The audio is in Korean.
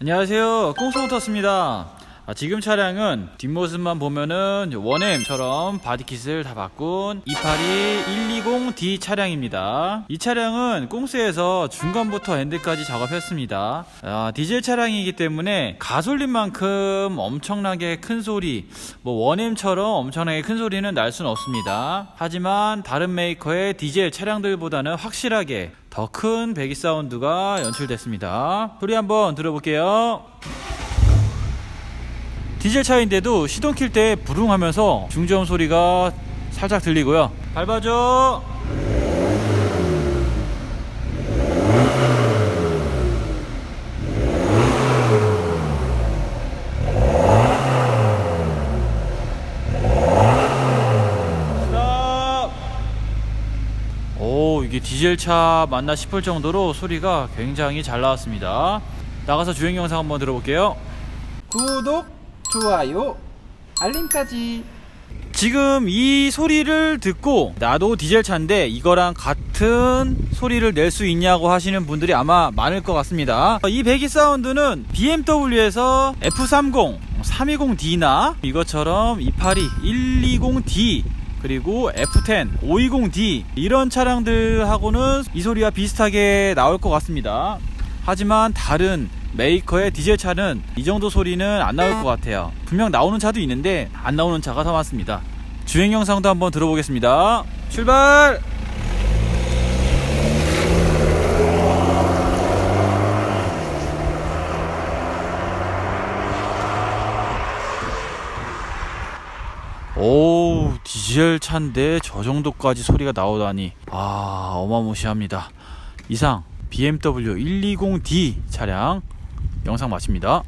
안녕하세요. 꽁소모터스입니다 아, 지금 차량은 뒷모습만 보면은 원엠처럼 바디킷을 다 바꾼 282-120D 차량입니다. 이 차량은 꽁스에서 중간부터 엔드까지 작업했습니다. 아, 디젤 차량이기 때문에 가솔린만큼 엄청나게 큰 소리 뭐 원엠처럼 엄청나게 큰 소리는 날 수는 없습니다. 하지만 다른 메이커의 디젤 차량들보다는 확실하게 더 큰 배기 사운드가 연출됐습니다. 소리 한번 들어볼게요 디젤 차인데도 시동 킬 때 부릉하면서 중저음 소리가 살짝 들리고요. 밟아줘. 오 이게 디젤 차 맞나 싶을 정도로 소리가 굉장히 잘 나왔습니다. 나가서 주행 영상 한번 들어볼게요. 구독, 좋아요, 알림까지. 지금 이 소리를 듣고 나도 디젤 차인데 이거랑 같은 소리를 낼 수 있냐고 하시는 분들이 아마 많을 것 같습니다. 이 배기 사운드는 BMW에서 F30, 320D나 이것처럼 282, 120D 그리고 F10, 520D 이런 차량들하고는 이 소리와 비슷하게 나올 것 같습니다. 하지만 다른 메이커의 디젤 차는 이 정도 소리는 안 나올 것 같아요. 분명 나오는 차도 있는데 안 나오는 차가 더 많습니다. 주행 영상도 한번 들어보겠습니다. 출발! 오 디젤 차인데 저 정도까지 소리가 나오다니 아 어마무시합니다 이상 BMW 120D 차량 영상 마칩니다